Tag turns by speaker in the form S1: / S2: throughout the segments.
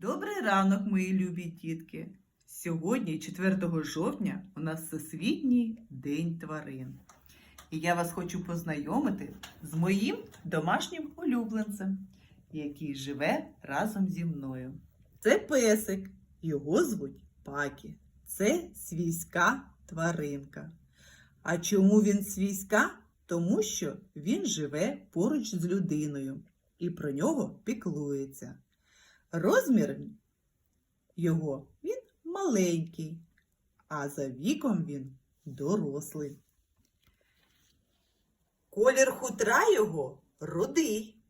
S1: Добрий ранок, мої любі дітки! Сьогодні, 4 жовтня, у нас Всесвітній день тварин. І я вас хочу познайомити з моїм домашнім улюбленцем, який живе разом зі мною. Це песик, його звуть Пакі. Це свійська тваринка. А чому він свійська? Тому що він живе поруч з людиною і про нього піклується. Розмір його він маленький, а за віком він дорослий. Колір хутра його рудий.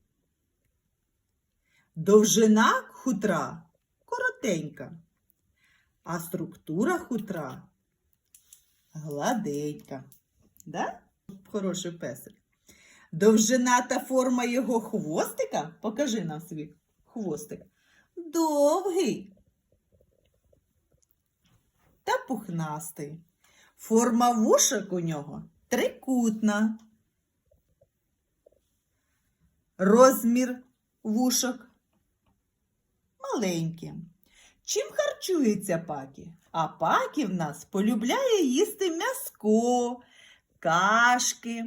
S1: Довжина хутра коротенька, а структура хутра гладенька. Да? Хороший песик. Довжина та форма його хвостика, покажи нам свій хвостик, довгий та пухнастий. Форма вушок у нього трикутна. Розмір вушок маленький. Чим харчується пакі? А пакі в нас полюбляє їсти м'яско, кашки.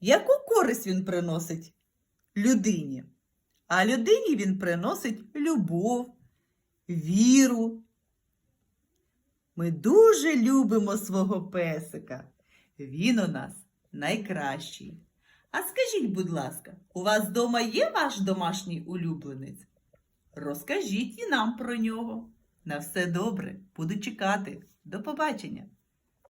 S1: Яку користь він приносить людині? А людині він приносить любов, віру. Ми дуже любимо свого песика. Він у нас найкращий. А скажіть, будь ласка, у вас вдома є ваш домашній улюбленець? Розкажіть і нам про нього. На все добре, буду чекати. До побачення!